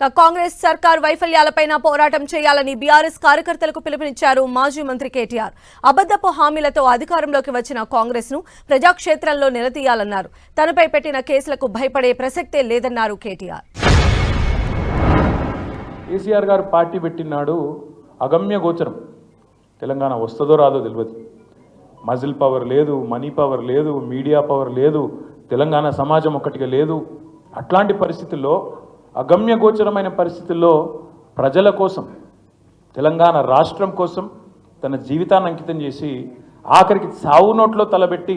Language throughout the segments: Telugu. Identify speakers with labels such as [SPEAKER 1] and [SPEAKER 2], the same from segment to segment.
[SPEAKER 1] కాంగ్రెస్ సర్కార్ వైఫల్యాలపైన పోరాటం చేయాలని బీఆర్ఎస్ కార్యకర్తలకు పిలుపునిచ్చారు మాజీ మంత్రి కేటీఆర్. అబద్దపు హామీలతో అధికారంలోకి వచ్చిన కాంగ్రెస్ను ప్రజాక్షేత్రంలో నిలదీయాలన్నారు. తనపై పెట్టిన కేసులకు భయపడే ప్రసక్తే లేదన్నారు కేటీఆర్.
[SPEAKER 2] కేసీఆర్ గారు పార్టీ పెట్టినాడు అగమ్య గోచరం. తెలంగాణ వస్తుందో రాదో తెలియదు మజిల్ పవర్ లేదు మనీ పవర్ లేదు మీడియా పవర్ లేదు తెలంగాణ సమాజం ఒక్కటిగా లేదు. అట్లాంటి పరిస్థితుల్లో అగమ్యగోచరమైన పరిస్థితుల్లో ప్రజల కోసం తెలంగాణ రాష్ట్రం కోసం తన జీవితాన్ని అంకితం చేసి ఆఖరికి సావు నోట్లో తలబెట్టి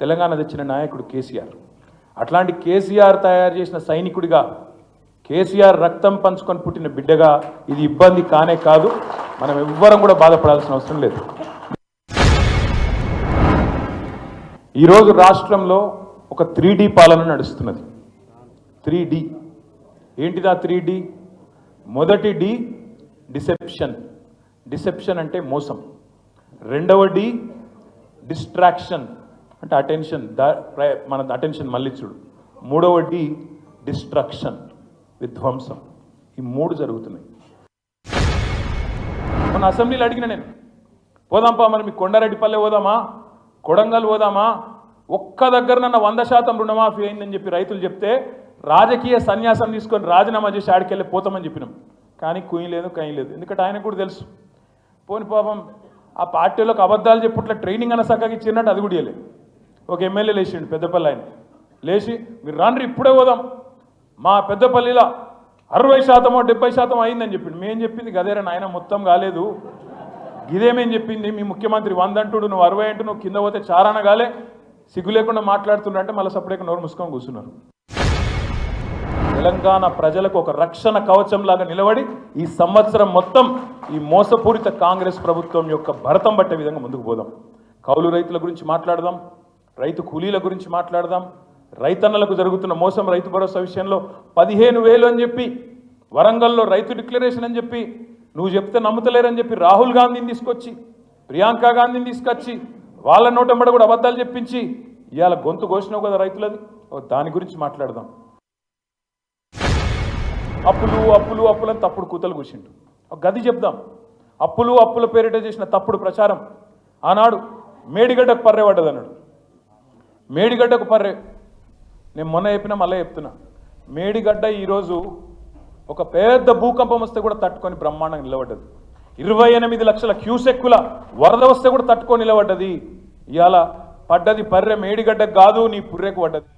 [SPEAKER 2] తెలంగాణ తెచ్చిన నాయకుడు కేసీఆర్. అట్లాంటి కేసీఆర్ తయారు చేసిన సైనికుడిగా కేసీఆర్ రక్తం పంచుకొని పుట్టిన బిడ్డగా ఇది ఇబ్బంది కానే కాదు మనం ఎవ్వరం కూడా బాధపడాల్సిన అవసరం లేదు. ఈరోజు రాష్ట్రంలో ఒక త్రీ పాలన నడుస్తున్నది. Three D. ఏంటిదా త్రీ డి మొదటి డి డిసెప్షన్. డిసెప్షన్ అంటే మోసం. రెండవ డి డిస్ట్రాక్షన్. అంటే అటెన్షన్ దా ప్ర- మన అటెన్షన్ మళ్ళించుడు మూడవ డి డిస్ట్రక్షన్ విధ్వంసం ఈ మూడు జరుగుతున్నాయి. మన అసెంబ్లీలో అడిగిన నేను పోదాంపా మరి మీ కొండారెడ్డిపల్లె పోదామా? కొడంగల్ పోదామా? ఒక్క దగ్గర నన్న వంద శాతం రుణమాఫీ అయిందని చెప్పి రైతులు చెప్తే రాజకీయ సన్యాసం తీసుకొని రాజీనామా చేసి ఆడికెళ్ళి పోతామని చెప్పినాం. కానీ కుయ్యం లేదు కయ్యం లేదు. ఎందుకంటే ఆయనకు కూడా తెలుసు. పోని పాపం ఆ పార్టీలోకి అబద్ధాలు చెప్పుట్ల ట్రైనింగ్ అన్న సక్కగా ఇచ్చినట్టు అది కూడా ఇవ్వలేదు ఒక ఎమ్మెల్యే లేచిండు పెద్దపల్లి ఆయన లేచి మీరు రాండ్రి ఇప్పుడే పోదాం. మా పెద్దపల్లిలో అరవై శాతమో డెబ్బై శాతం అయిందని చెప్పిండు. మేము చెప్పింది గదేరా నాయన మొత్తం కాలేదు. ఇదేమేం చెప్పింది. మీ ముఖ్యమంత్రి వంద అంటుడు నువ్వు అరవై అంటూ నువ్వు కింద పోతే చారాన కాలే. సిగ్గు లేకుండా మాట్లాడుతుండ్రు అంటే మళ్ళీ సపరేట్గా నోరు ముసుకొని కూర్చున్నారు. తెలంగాణ ప్రజలకు ఒక రక్షణ కవచంలాగా నిలబడి ఈ సంవత్సరం మొత్తం ఈ మోసపూరిత కాంగ్రెస్ ప్రభుత్వం యొక్క భరతం పట్టే విధంగా ముందుకు పోదాం. కౌలు రైతుల గురించి మాట్లాడదాం రైతు కూలీల గురించి మాట్లాడదాం రైతన్నలకు జరుగుతున్న మోసం రైతు భరోసా విషయంలో పదిహేను వేలు అని చెప్పి వరంగల్లో రైతు డిక్లరేషన్ అని చెప్పి నువ్వు చెప్తే నమ్ముతలేరని చెప్పి రాహుల్ గాంధీని తీసుకొచ్చి ప్రియాంక గాంధీని తీసుకొచ్చి వాళ్ళ నోటంబడ కూడా అబద్ధాలు చెప్పించి ఇవాళ గొంతు కోసినావు కదా రైతులది. ఓ దాని గురించి మాట్లాడదాం. అప్పులు అప్పులు అప్పులు అని తప్పుడు కూతలు కూర్చుండు ఒక గది చెప్దాం. అప్పులు అప్పుల పేరిట చేసిన తప్పుడు ప్రచారం. ఆనాడు మేడిగడ్డకు పర్రె పడ్డది అన్నాడు. మేడిగడ్డకు పర్రె. నేను మొన్న చెప్పినా మళ్ళీ చెప్తున్నా. మేడిగడ్డ ఈరోజు ఒక పెద్ద భూకంపం వస్తే కూడా తట్టుకొని బ్రహ్మాండంగా నిలబడ్డది. ఇరవై ఎనిమిది లక్షల క్యూసెక్కుల వరద వస్తే కూడా తట్టుకొని నిలబడ్డది. ఇవాళ పడ్డది పర్రె మేడిగడ్డకు కాదు నీ పుర్రెకు పడ్డది.